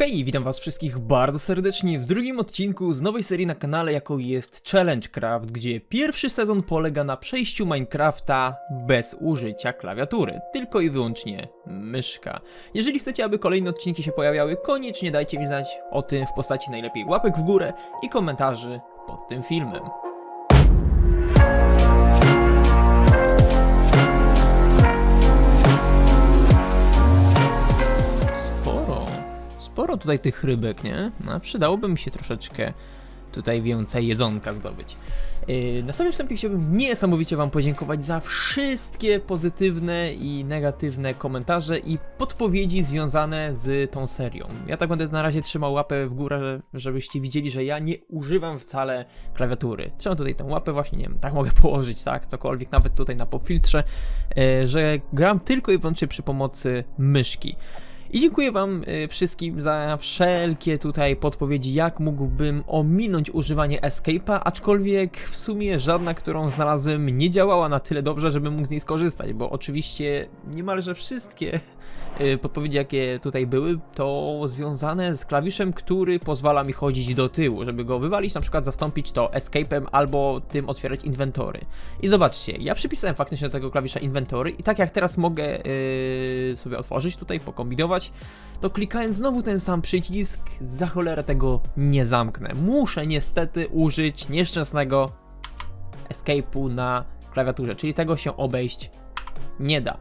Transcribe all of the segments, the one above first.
Hej, witam was wszystkich bardzo serdecznie w drugim odcinku z nowej serii na kanale, jaką jest Challenge Craft, gdzie pierwszy sezon polega na przejściu Minecrafta bez użycia klawiatury, tylko i wyłącznie myszka. Jeżeli chcecie, aby kolejne odcinki się pojawiały, koniecznie dajcie mi znać o tym w postaci najlepiej łapek w górę i komentarzy pod tym filmem. Sporo tutaj tych rybek, nie? No, przydałoby mi się troszeczkę tutaj więcej jedzonka zdobyć. Yy, na samym wstępie chciałbym niesamowicie Wam podziękować za wszystkie pozytywne i negatywne komentarze i podpowiedzi związane z tą serią. Ja tak będę na razie trzymał łapę w górę, żebyście widzieli, że ja nie używam wcale klawiatury. Trzymam tutaj tę łapę właśnie, nie wiem, tak mogę położyć, tak, cokolwiek, nawet tutaj na popfiltrze, yy, że gram tylko i wyłącznie przy pomocy myszki. I dziękuję Wam y, wszystkim za wszelkie tutaj podpowiedzi, jak mógłbym ominąć używanie Escape'a, aczkolwiek w sumie żadna, którą znalazłem, nie działała na tyle dobrze, żebym mógł z niej skorzystać, bo oczywiście niemalże wszystkie y, podpowiedzi, jakie tutaj były, to związane z klawiszem, który pozwala mi chodzić do tyłu, żeby go wywalić, na przykład zastąpić to Escape'em albo tym otwierać inwentory. I zobaczcie, ja przypisałem faktycznie do tego klawisza inwentory i tak jak teraz mogę yy, sobie otworzyć tutaj, pokombinować, to klikając znowu ten sam przycisk, za cholerę tego nie zamknę. Muszę niestety użyć nieszczęsnego escape'u na klawiaturze, czyli tego się obejść nie da.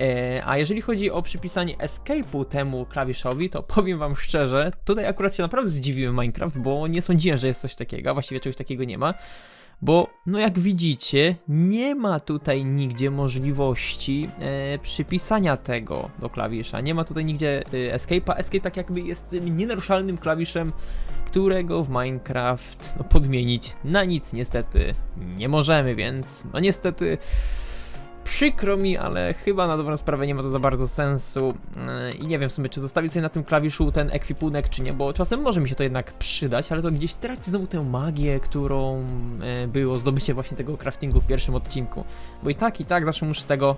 E, A jeżeli chodzi o przypisanie escape'u temu klawiszowi, to powiem wam szczerze, tutaj akurat się naprawdę zdziwiłem Minecraft, bo nie sądziłem, że jest coś takiego, właściwie czegoś takiego nie ma. Bo, no jak widzicie, nie ma tutaj nigdzie możliwości e, przypisania tego do klawisza. Nie ma tutaj nigdzie e, escape'a. Escape tak jakby jest tym nienaruszalnym klawiszem, którego w Minecraft no, podmienić na nic niestety nie możemy, więc no niestety przykro mi, ale chyba na dobrą sprawę nie ma to za bardzo sensu Yy, i nie wiem w sumie, czy zostawić sobie na tym klawiszu ten ekwipunek, czy nie, bo czasem może mi się to jednak przydać, ale to gdzieś traci znowu tę magię, którą yy, było zdobycie właśnie tego craftingu w pierwszym odcinku, bo i tak, i tak zawsze muszę tego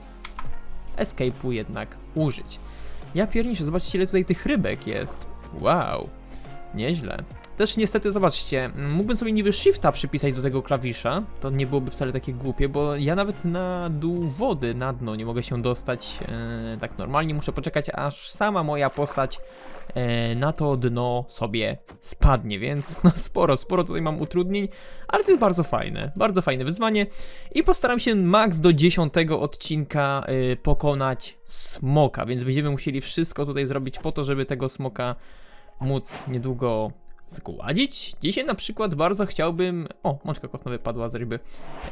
escape'u jednak użyć. Ja pierniczę, zobaczcie ile tutaj tych rybek jest. Wow, nieźle. Też niestety, zobaczcie, mógłbym sobie niby shifta przypisać do tego klawisza, to nie byłoby wcale takie głupie, bo ja nawet na dół wody, na dno nie mogę się dostać e, tak normalnie, muszę poczekać aż sama moja postać e, na to dno sobie spadnie, więc no sporo, sporo tutaj mam utrudnień, ale to jest bardzo fajne, bardzo fajne wyzwanie. I postaram się max do 10 odcinka e, pokonać smoka, więc będziemy musieli wszystko tutaj zrobić po to, żeby tego smoka móc niedługo zgładzić. Dzisiaj na przykład bardzo chciałbym... O, mączka kostna wypadła z ryby.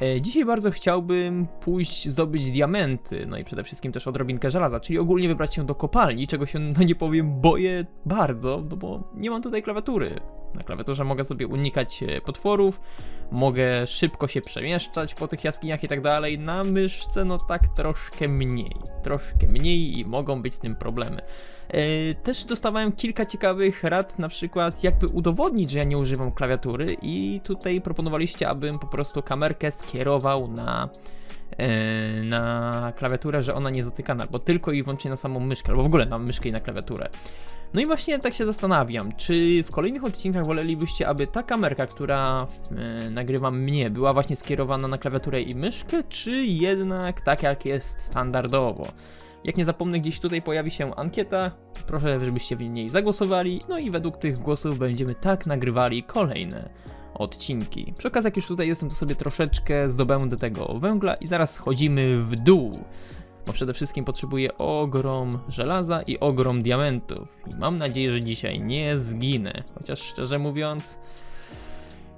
E, dzisiaj bardzo chciałbym pójść zdobyć diamenty, no i przede wszystkim też odrobinkę żelaza, czyli ogólnie wybrać się do kopalni, czego się, no nie powiem, boję bardzo, no bo nie mam tutaj klawiatury. Na klawiaturze mogę sobie unikać e, potworów, mogę szybko się przemieszczać po tych jaskiniach i tak dalej. Na myszce no tak troszkę mniej, troszkę mniej i mogą być z tym problemy. E, Też dostawałem kilka ciekawych rad, na przykład jakby udowodnić, że ja nie używam klawiatury i tutaj proponowaliście, abym po prostu kamerkę skierował na e, na klawiaturę, że ona nie dotykana, albo tylko i wyłącznie na samą myszkę, albo w ogóle na myszkę i na klawiaturę. No i właśnie tak się zastanawiam, czy w kolejnych odcinkach wolelibyście, aby ta kamerka, która e, nagrywa mnie, była właśnie skierowana na klawiaturę i myszkę, czy jednak tak jak jest standardowo? Jak nie zapomnę, gdzieś tutaj pojawi się ankieta. Proszę, żebyście w niej zagłosowali. No i według tych głosów będziemy tak nagrywali kolejne odcinki. Przy okazji, jak już tutaj jestem, to sobie troszeczkę zdobędę tego węgla i zaraz schodzimy w dół. Bo przede wszystkim potrzebuję ogrom żelaza i ogrom diamentów. I mam nadzieję, że dzisiaj nie zginę. Chociaż szczerze mówiąc,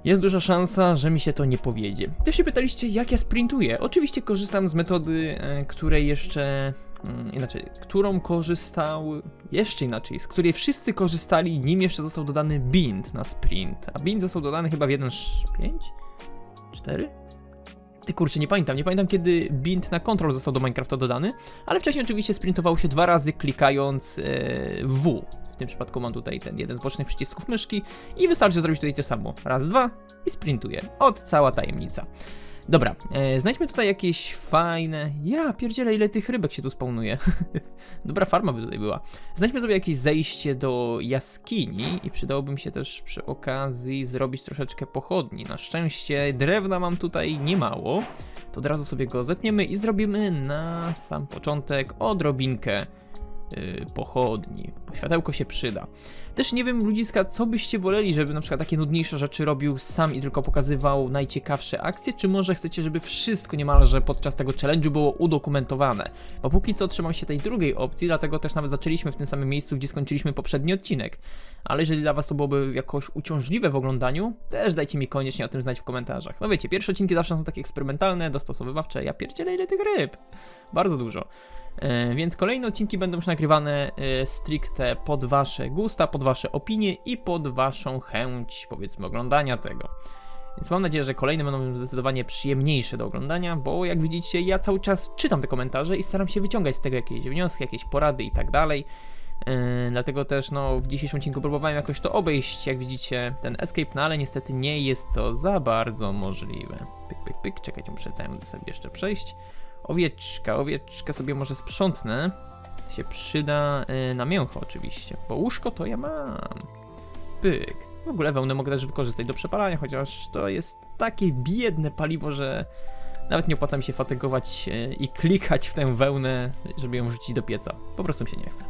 jest duża szansa, że mi się to nie powiedzie. Też się pytaliście, jak ja sprintuję. Oczywiście korzystam z metody, e, której jeszcze. mm, Inaczej, którą korzystał. Jeszcze inaczej, z której wszyscy korzystali, nim jeszcze został dodany bind na sprint. A bind został dodany chyba w 1.5? 4? Ty kurczę, nie pamiętam, nie pamiętam kiedy bind na control został do Minecrafta dodany, ale wcześniej oczywiście sprintowało się dwa razy klikając e, W. W tym przypadku mam tutaj ten jeden z bocznych przycisków myszki i wystarczy zrobić tutaj to samo. Raz, dwa i sprintuję. Od cała tajemnica. Dobra, e, znajdźmy tutaj jakieś fajne... Ja pierdzielę, ile tych rybek się tu spawnuje. Dobra farma by tutaj była. Znajdźmy sobie jakieś zejście do jaskini i przydałoby mi się też przy okazji zrobić troszeczkę pochodni. Na szczęście drewna mam tutaj niemało. To od razu sobie go zetniemy i zrobimy na sam początek odrobinkę pochodni, bo światełko się przyda. Też nie wiem, ludziska, co byście woleli, żeby na przykład takie nudniejsze rzeczy robił sam i tylko pokazywał najciekawsze akcje, czy może chcecie, żeby wszystko niemalże podczas tego challenge'u było udokumentowane? Bo póki co trzymam się tej drugiej opcji, dlatego też nawet zaczęliśmy w tym samym miejscu, gdzie skończyliśmy poprzedni odcinek. Ale jeżeli dla was to byłoby jakoś uciążliwe w oglądaniu, też dajcie mi koniecznie o tym znać w komentarzach. No wiecie, pierwsze odcinki zawsze są takie eksperymentalne, dostosowywawcze, ja pierdzielę ile tych ryb. Bardzo dużo. E, więc kolejne odcinki będą już nagrywane e, stricte pod wasze gusta, pod wasze opinie i pod waszą chęć, powiedzmy, oglądania tego. Więc mam nadzieję, że kolejne będą zdecydowanie przyjemniejsze do oglądania, bo jak widzicie, ja cały czas czytam te komentarze i staram się wyciągać z tego jakieś wnioski, jakieś porady i tak dalej. Yy, dlatego też no, w dzisiejszym odcinku próbowałem jakoś to obejść, jak widzicie, ten escape, no ale niestety nie jest to za bardzo możliwe. Pyk, pyk, pyk, czekajcie, muszę tędy sobie jeszcze przejść. Owieczka, owieczka sobie może sprzątnę. Się przyda yy, na mięcho oczywiście, bo łóżko to ja mam. Pyk. W ogóle wełnę mogę też wykorzystać do przepalania, chociaż to jest takie biedne paliwo, że nawet nie opłaca mi się fatygować yy, i klikać w tę wełnę, żeby ją wrzucić do pieca. Po prostu mi się nie chce.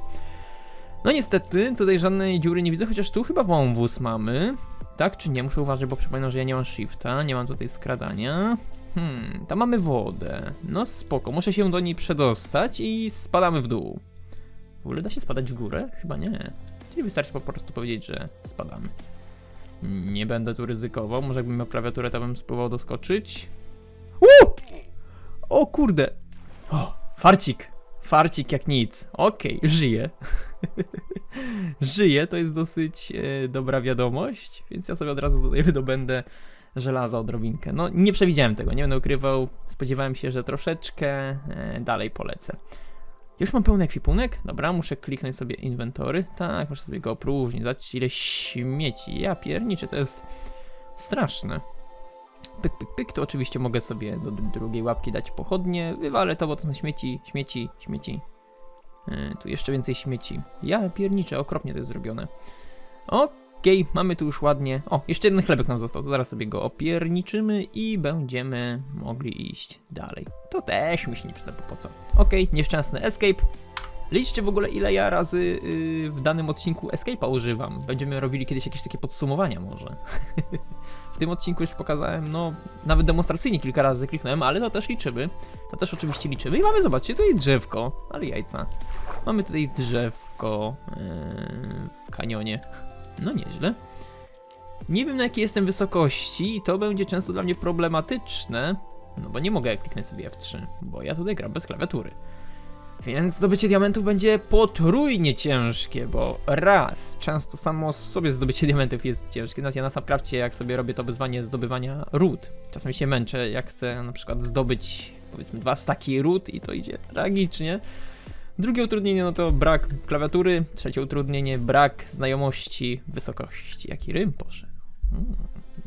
No niestety, tutaj żadnej dziury nie widzę, chociaż tu chyba wąwóz mamy. Tak czy nie? Muszę uważać, bo przypominam, że ja nie mam shifta, nie mam tutaj skradania. Hmm, tam mamy wodę. No spoko, muszę się do niej przedostać i spadamy w dół. W ogóle da się spadać w górę? Chyba nie. Czyli wystarczy po prostu powiedzieć, że spadamy. Nie będę tu ryzykował, może jakbym miał klawiaturę, to bym spróbował doskoczyć. Uuu! O kurde! O, farcik! Farcik jak nic. Okej, żyje. żyje, to jest dosyć e, dobra wiadomość, więc ja sobie od razu tutaj wydobędę żelaza odrobinkę. No, nie przewidziałem tego, nie będę ukrywał. Spodziewałem się, że troszeczkę e, dalej polecę. Już mam pełny ekwipunek? Dobra, muszę kliknąć sobie inwentory. Tak, muszę sobie go opróżnić. Zobaczcie ile śmieci. Ja pierniczę, to jest straszne. Pyk, pyk, pyk, to oczywiście mogę sobie do dru- drugiej łapki dać pochodnie. Wywalę to, bo to są śmieci, śmieci, śmieci. E, tu jeszcze więcej śmieci. Ja pierniczę, okropnie to jest zrobione. Okej, mamy tu już ładnie. O, jeszcze jeden chlebek nam został, zaraz sobie go opierniczymy i będziemy mogli iść dalej. To też mi się nie przyda, po co? Okej, nieszczęsny escape. Liczcie w ogóle ile ja razy yy, w danym odcinku escape'a używam. Będziemy robili kiedyś jakieś takie podsumowania może. w tym odcinku już pokazałem, no, nawet demonstracyjnie kilka razy kliknąłem, ale to też liczymy. To też oczywiście liczymy. I mamy, zobaczcie, tutaj drzewko, ale jajca. Mamy tutaj drzewko yy, w kanionie. No nieźle. Nie wiem na jakiej jestem wysokości i to będzie często dla mnie problematyczne, no bo nie mogę kliknąć sobie F3, bo ja tutaj gram bez klawiatury. Więc zdobycie diamentów będzie potrójnie ciężkie, bo raz, często samo w sobie zdobycie diamentów jest ciężkie. Nawet ja na Subcrafcie, jak sobie robię to wyzwanie zdobywania ród, czasami się męczę, jak chcę na przykład zdobyć powiedzmy dwa staki ród i to idzie tragicznie. Drugie utrudnienie no to brak klawiatury, trzecie utrudnienie brak znajomości wysokości. Jaki rym poszedł. Hmm,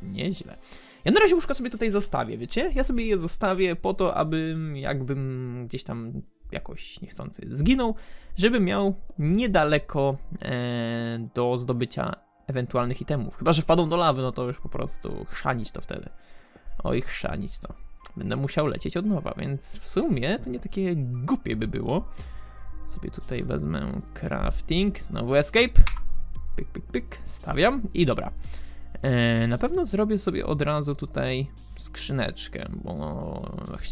nieźle. Ja na razie łóżka sobie tutaj zostawię, wiecie? Ja sobie je zostawię po to, abym jakbym gdzieś tam jakoś niechcący zginął, żeby miał niedaleko e, do zdobycia ewentualnych itemów. Chyba, że wpadą do lawy, no to już po prostu chrzanić to wtedy. Oj, chrzanić to. Będę musiał lecieć od nowa, więc w sumie to nie takie głupie by było. Sobie tutaj wezmę crafting, znowu escape. Pyk, pyk, pyk, stawiam i dobra. E, na pewno zrobię sobie od razu tutaj skrzyneczkę, bo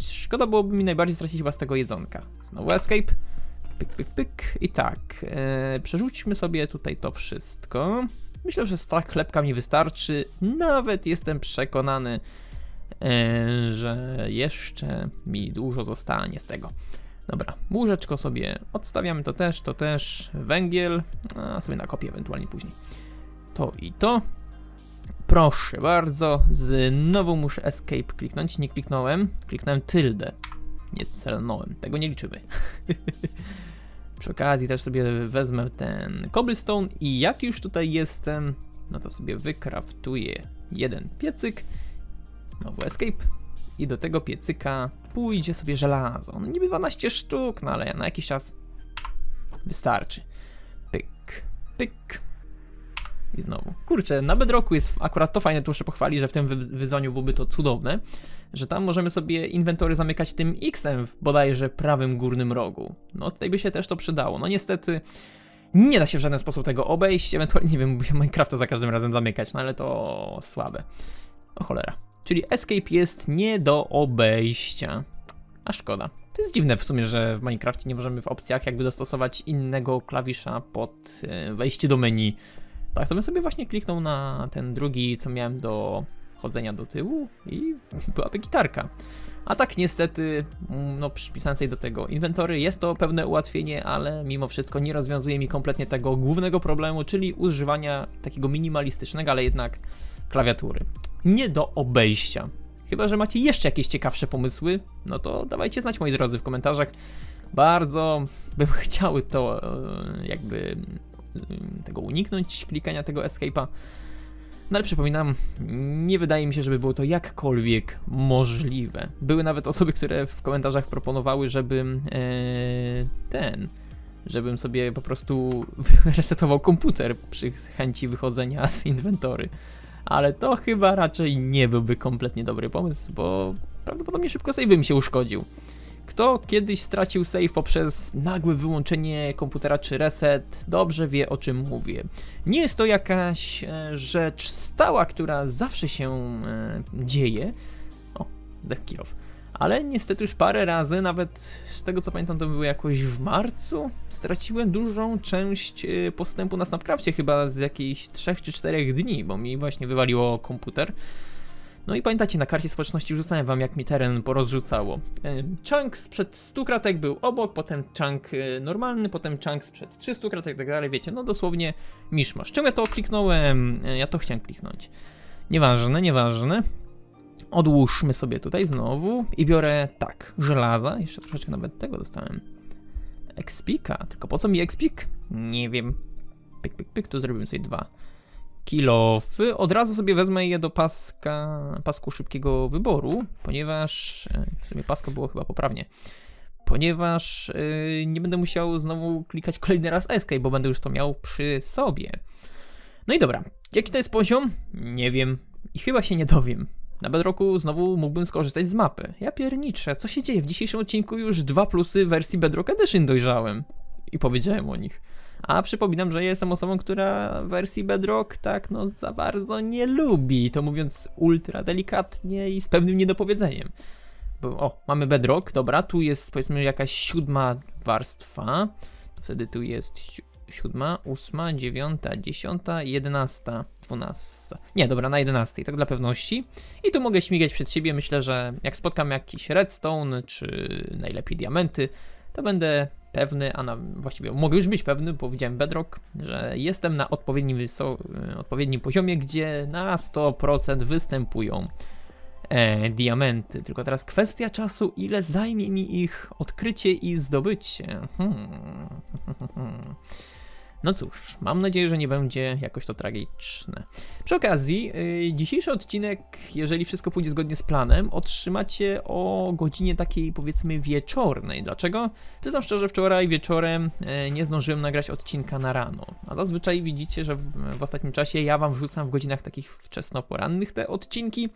szkoda byłoby mi najbardziej stracić chyba z tego jedzonka. Znowu escape. Pyk, pyk, pyk. I tak, e, przerzućmy sobie tutaj to wszystko. Myślę, że stak chlebka mi wystarczy. Nawet jestem przekonany, e, że jeszcze mi dużo zostanie z tego. Dobra, łóżeczko sobie odstawiamy, to też, to też, węgiel, a sobie nakopię ewentualnie później. To i to. Proszę bardzo, znowu muszę escape kliknąć, nie kliknąłem, kliknąłem tyldę. Nie celnąłem, tego nie liczymy. Przy okazji też sobie wezmę ten cobblestone i jak już tutaj jestem, no to sobie wykraftuję jeden piecyk, znowu escape I do tego piecyka pójdzie sobie żelazo. No niby 12 sztuk, no ale na jakiś czas wystarczy. Pyk, pyk. I znowu. Kurczę, na Bedrocku jest akurat to fajne, to muszę pochwalić, że w tym wy- wyzwaniu byłoby to cudowne, że tam możemy sobie inwentory zamykać tym X-em w bodajże prawym górnym rogu. No tutaj by się też to przydało. No niestety nie da się w żaden sposób tego obejść, ewentualnie nie wiem, mógłby się Minecrafta za każdym razem zamykać, no ale to słabe. O cholera. Czyli escape jest nie do obejścia. A szkoda. To jest dziwne w sumie, że w Minecrafcie nie możemy w opcjach jakby dostosować innego klawisza pod e, wejście do menu. Tak, to bym sobie właśnie kliknął na ten drugi, co miałem do chodzenia do tyłu i byłaby gitarka. A tak niestety, mm, no przypisałem sobie do tego inwentory, jest to pewne ułatwienie, ale mimo wszystko nie rozwiązuje mi kompletnie tego głównego problemu, czyli używania takiego minimalistycznego, ale jednak klawiatury. Nie do obejścia. Chyba, że macie jeszcze jakieś ciekawsze pomysły, no to dawajcie znać moi drodzy w komentarzach. Bardzo bym chciał to e, jakby e, tego uniknąć, klikania tego escape'a. No ale przypominam, nie wydaje mi się, żeby było to jakkolwiek możliwe. Były nawet osoby, które w komentarzach proponowały, żebym e, ten, żebym sobie po prostu resetował komputer przy chęci wychodzenia z inwentory. Ale to chyba raczej nie byłby kompletnie dobry pomysł, bo prawdopodobnie szybko save mi się uszkodził. Kto kiedyś stracił save poprzez nagłe wyłączenie komputera czy reset, dobrze wie o czym mówię. Nie jest to jakaś e, rzecz stała, która zawsze się e, dzieje. O, zdech kilof. Ale niestety już parę razy, nawet z tego co pamiętam, to było jakoś w marcu, straciłem dużą część e, postępu na Snapcrafcie, chyba z jakichś 3 czy 4 dni, bo mi właśnie wywaliło komputer. No i pamiętacie, na karcie społeczności wrzucałem wam, jak mi teren porozrzucało. E, Chunk sprzed 100 kratek był obok, potem chunk e, normalny, potem chunk sprzed 300 kratek tak dalej, wiecie, no dosłownie miszmasz. Czemu ja to kliknąłem? Ja to chciałem kliknąć. Nieważne, nieważne. Odłóżmy sobie tutaj znowu i biorę, tak, żelaza, jeszcze troszeczkę nawet tego dostałem. Expika, tylko po co mi expik? Nie wiem. Pyk, pyk, pyk, tu zrobimy sobie dwa kilofy. Od razu sobie wezmę je do paska, pasku szybkiego wyboru, ponieważ e, w sumie paska było chyba poprawnie. Ponieważ yy, nie będę musiał znowu klikać kolejny raz escape, bo będę już to miał przy sobie. No i dobra, jaki to jest poziom? Nie wiem i chyba się nie dowiem. Na Bedrocku znowu mógłbym skorzystać z mapy. Ja pierniczę, co się dzieje? W dzisiejszym odcinku już dwa plusy wersji Bedrock Edition dojrzałem. I powiedziałem o nich. A przypominam, że jestem osobą, która wersji Bedrock tak no za bardzo nie lubi, to mówiąc ultra delikatnie i z pewnym niedopowiedzeniem. Bo o, mamy Bedrock, dobra, tu jest powiedzmy jakaś siódma warstwa, wtedy tu jest siódma, ósma, dziewiąta, dziesiąta, jedenasta, dwunasta. Nie, dobra, na jedenastej, tak dla pewności. I tu mogę śmigać przed siebie, myślę, że jak spotkam jakiś redstone, czy najlepiej diamenty, to będę pewny, a na, właściwie mogę już być pewny, bo widziałem Bedrock, że jestem na odpowiednim, odpowiednim poziomie, gdzie na 100% występują e, diamenty. Tylko teraz kwestia czasu, ile zajmie mi ich odkrycie i zdobycie. Hmm. No cóż, mam nadzieję, że nie będzie jakoś to tragiczne. Przy okazji, yy, dzisiejszy odcinek, jeżeli wszystko pójdzie zgodnie z planem, otrzymacie o godzinie takiej powiedzmy wieczornej. Dlaczego? Przyznam szczerze, wczoraj wieczorem e, nie zdążyłem nagrać odcinka na rano. A zazwyczaj widzicie, że w, w ostatnim czasie ja wam wrzucam w godzinach takich wczesnoporannych te odcinki.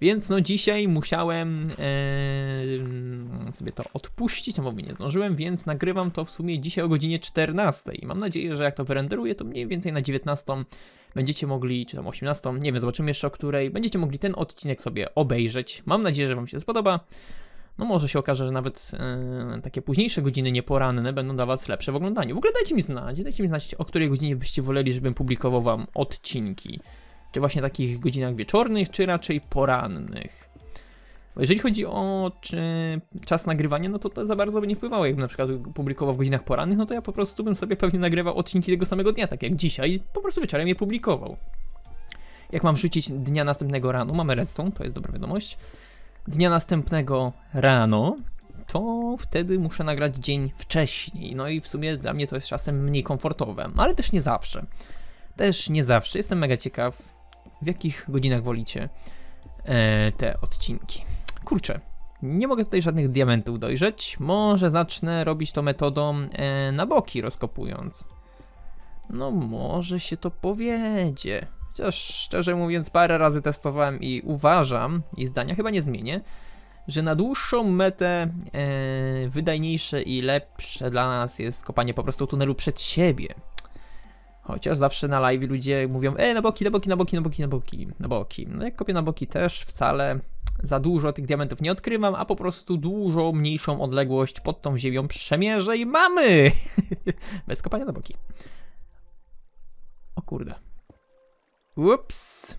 Więc no dzisiaj musiałem e, sobie to odpuścić, no bo nie zdążyłem, więc nagrywam to w sumie dzisiaj o godzinie 14. Mam nadzieję, że jak to wyrenderuję, to mniej więcej na 19 będziecie mogli, czy tam 18, nie wiem, zobaczymy jeszcze o której, będziecie mogli ten odcinek sobie obejrzeć. Mam nadzieję, że wam się spodoba. No może się okaże, że nawet e, takie późniejsze godziny nieporanne będą dla was lepsze w oglądaniu. W ogóle dajcie mi znać, dajcie mi znać, o której godzinie byście woleli, żebym publikował wam odcinki. Czy właśnie takich godzinach wieczornych, czy raczej porannych. Jeżeli chodzi o czas nagrywania, no to to za bardzo by nie wpływało. Jakbym na przykład publikował w godzinach porannych, no to ja po prostu bym sobie pewnie nagrywał odcinki tego samego dnia, tak jak dzisiaj, po prostu wieczorem je publikował. Jak mam rzucić dnia następnego rano, mamy redstone, to jest dobra wiadomość. Dnia następnego rano, to wtedy muszę nagrać dzień wcześniej. No i w sumie dla mnie to jest czasem mniej komfortowe, ale też nie zawsze. Też nie zawsze. Jestem mega ciekaw, w jakich godzinach wolicie e, te odcinki. kurczę, nie mogę tutaj żadnych diamentów dojrzeć. Może zacznę robić to metodą e, na boki rozkopując. No może się to powiedzie. Chociaż szczerze mówiąc parę razy testowałem i uważam, i zdania chyba nie zmienię, że na dłuższą metę e, wydajniejsze i lepsze dla nas jest kopanie po prostu tunelu przed siebie. Chociaż zawsze na live ludzie mówią, e, na boki, na boki, na boki, na boki, na boki, na boki. No jak kopię na boki też wcale za dużo tych diamentów nie odkrywam, a po prostu dużo mniejszą odległość pod tą ziemią przemierzę i mamy! Bez kopania na boki. O kurde. Ups.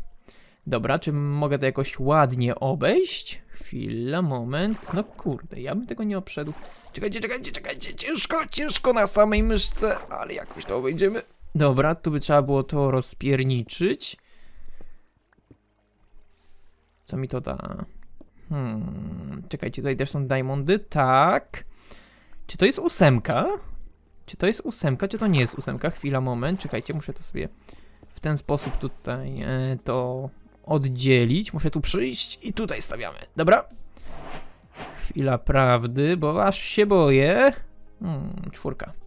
Dobra, czy mogę to jakoś ładnie obejść? Chwila, moment. No kurde, ja bym tego nie obszedł. Czekajcie, czekajcie, czekajcie. Ciężko, ciężko na samej myszce, ale jakoś to obejdziemy. Dobra, tu by trzeba było to rozpierniczyć. Co mi to da? Hmm, czekajcie, tutaj też są diamondy. Tak. Czy to jest ósemka? Czy to jest ósemka, czy to nie jest ósemka? Chwila, moment. Czekajcie, muszę to sobie w ten sposób tutaj e, to oddzielić. Muszę tu przyjść i tutaj stawiamy. Dobra. Chwila prawdy, bo aż się boję. Hmm, czwórka.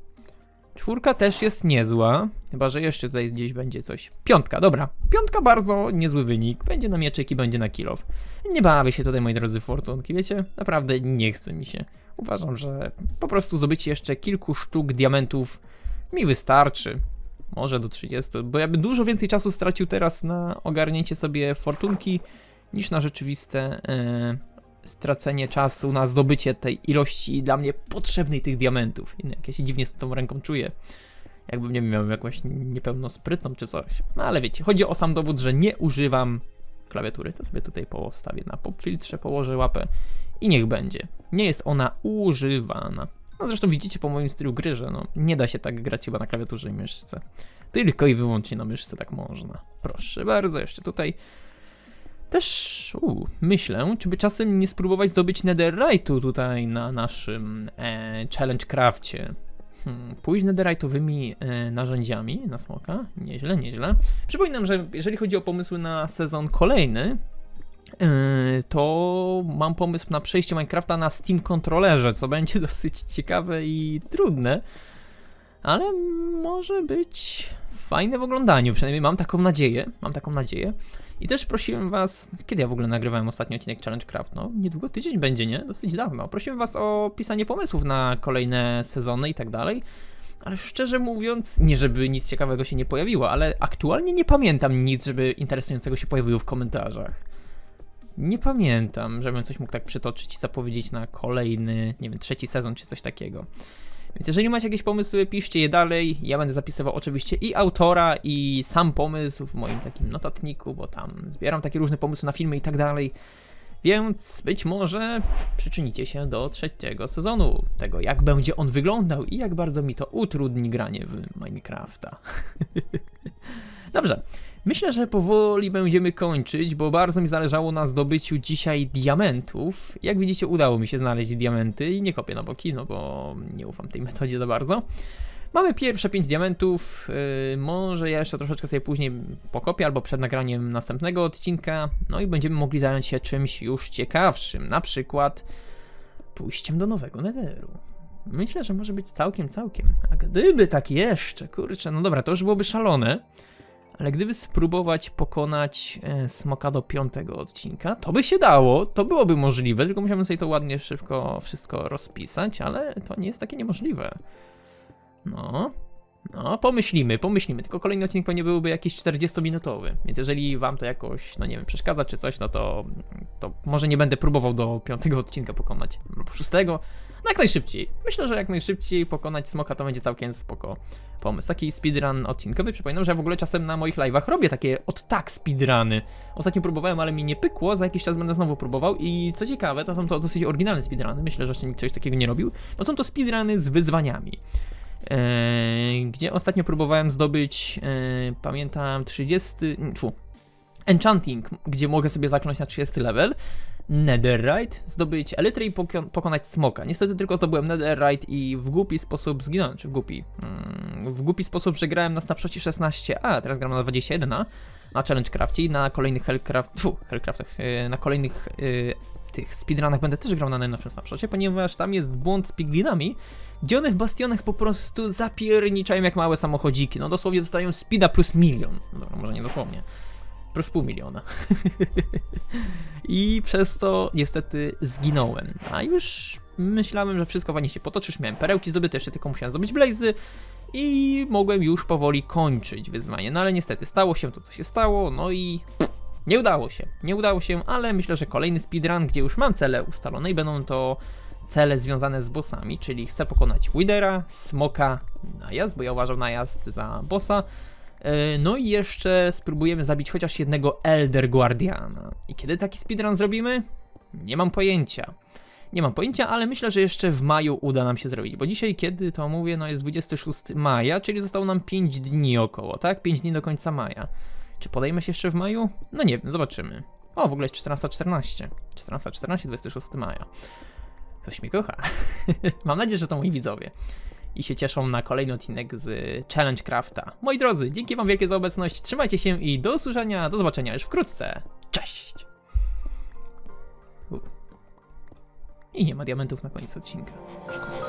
Czwórka też jest niezła, chyba że jeszcze tutaj gdzieś będzie coś. Piątka, dobra. Piątka bardzo niezły wynik. Będzie na mieczyk i będzie na kilof. Nie bawię się tutaj, moi drodzy fortunki, wiecie? Naprawdę nie chce mi się. Uważam, że po prostu zdobycie jeszcze kilku sztuk diamentów mi wystarczy. Może do 30, bo ja bym dużo więcej czasu stracił teraz na ogarnięcie sobie fortunki niż na rzeczywiste e, stracenie czasu na zdobycie tej ilości dla mnie potrzebnej tych diamentów. Jak ja się dziwnie z tą ręką czuję. Jakbym nie miał jakąś niepełnosprytną czy coś. No ale wiecie, chodzi o sam dowód, że nie używam klawiatury. To sobie tutaj postawię na popfiltrze, położę łapę i niech będzie. Nie jest ona używana. No zresztą widzicie po moim stylu gry, że no, nie da się tak grać chyba na klawiaturze i myszce. Tylko i wyłącznie na myszce tak można. Proszę bardzo, jeszcze tutaj też myślę, czy by czasem nie spróbować zdobyć netherite'u tutaj na naszym e, challenge crafcie. Hmm, pójść z netherite'owymi e, narzędziami na smoka. Nieźle, nieźle. Przypominam, że jeżeli chodzi o pomysły na sezon kolejny, e, to mam pomysł na przejście Minecrafta na Steam kontrolerze, co będzie dosyć ciekawe i trudne, ale może być fajne w oglądaniu, przynajmniej mam taką nadzieję, mam taką nadzieję. I też prosiłem was, kiedy ja w ogóle nagrywałem ostatni odcinek Challenge Craft? No, niedługo tydzień będzie, nie? Dosyć dawno. Prosiłem was o pisanie pomysłów na kolejne sezony i tak dalej. Ale szczerze mówiąc, nie żeby nic ciekawego się nie pojawiło, ale aktualnie nie pamiętam nic, żeby interesującego się pojawiło w komentarzach. Nie pamiętam, żebym coś mógł tak przytoczyć i zapowiedzieć na kolejny, nie wiem, trzeci sezon czy coś takiego. Więc jeżeli macie jakieś pomysły, piszcie je dalej. Ja będę zapisywał oczywiście i autora, i sam pomysł w moim takim notatniku, bo tam zbieram takie różne pomysły na filmy i tak dalej. Więc być może przyczynicie się do trzeciego sezonu, tego jak będzie on wyglądał i jak bardzo mi to utrudni granie w Minecrafta. Dobrze, myślę, że powoli będziemy kończyć, bo bardzo mi zależało na zdobyciu dzisiaj diamentów. Jak widzicie, udało mi się znaleźć diamenty i nie kopię na boki, no bo nie ufam tej metodzie za bardzo. Mamy pierwsze 5 diamentów, yy, może ja jeszcze troszeczkę sobie później pokopię albo przed nagraniem następnego odcinka, no i będziemy mogli zająć się czymś już ciekawszym, na przykład pójściem do nowego netheru. Myślę, że może być całkiem, całkiem. A gdyby tak jeszcze, kurczę, no dobra, to już byłoby szalone, ale gdyby spróbować pokonać e, smoka do piątego odcinka, to by się dało, to byłoby możliwe, tylko musiałbym sobie to ładnie szybko wszystko rozpisać, ale to nie jest takie niemożliwe. No, no, pomyślimy, pomyślimy. Tylko kolejny odcinek pewnie byłby jakiś 40-minutowy. Więc jeżeli wam to jakoś, no nie wiem, przeszkadza czy coś, no to, to może nie będę próbował do piątego odcinka pokonać, albo szóstego. No jak najszybciej. Myślę, że jak najszybciej pokonać smoka to będzie całkiem spoko pomysł. Taki speedrun odcinkowy. Przypominam, że ja w ogóle czasem na moich live'ach robię takie od tak speedruny. Ostatnio próbowałem, ale mi nie pykło. Za jakiś czas będę znowu próbował. I co ciekawe, to są to dosyć oryginalne speedruny. Myślę, że jeszcze nikt czegoś takiego nie robił. To są to speedruny z wyzwaniami. Eee, gdzie ostatnio próbowałem zdobyć, eee, pamiętam, 30. Tfu, Enchanting, gdzie mogę sobie zakląć na 30 level. Netherite, zdobyć Elytrę i poko- pokonać Smoka. Niestety tylko zdobyłem Netherite i w głupi sposób zginąłem, czy w głupi? Mm, w głupi sposób, że grałem na snapshocie 16, a teraz gram na 21 na Challenge Crafcie i na kolejnych Hellcraft, tfu, Hellcraftach, yy, na kolejnych tych speedrunach będę też grał na najnowszym snapshocie, ponieważ tam jest błąd z piglinami, gdzie one w bastionach po prostu zapierniczają jak małe samochodziki. No dosłownie dostają speeda plus milion. Dobra, może nie dosłownie. Plus pół miliona. I przez to niestety zginąłem. A już myślałem, że wszystko fajnie się potoczy. Już miałem perełki zdobyte, jeszcze tylko musiałem zdobyć blazy i mogłem już powoli kończyć wyzwanie. No ale niestety stało się to, co się stało, no i nie udało się. Nie udało się, ale myślę, że kolejny speedrun, gdzie już mam cele ustalone i będą to cele związane z bossami, czyli chcę pokonać Widera, Smoka, najazd, bo ja uważam najazd za bossa. E, No i jeszcze spróbujemy zabić chociaż jednego Elder Guardiana. I kiedy taki speedrun zrobimy? Nie mam pojęcia. Nie mam pojęcia, ale myślę, że jeszcze w maju uda nam się zrobić, bo dzisiaj, kiedy to mówię, no jest 26 maja, czyli zostało nam 5 dni około, tak? 5 dni do końca maja. Czy podejmę się jeszcze w maju? No nie wiem, zobaczymy. O, w ogóle jest 14.14. 14.14, 26 maja. Ktoś mnie kocha. Mam nadzieję, że to moi widzowie. I się cieszą na kolejny odcinek z Challenge Crafta. Moi drodzy, dzięki wam wielkie za obecność. Trzymajcie się i do usłyszenia, do zobaczenia już wkrótce. Cześć! I nie ma diamentów na koniec odcinka. Szkoda.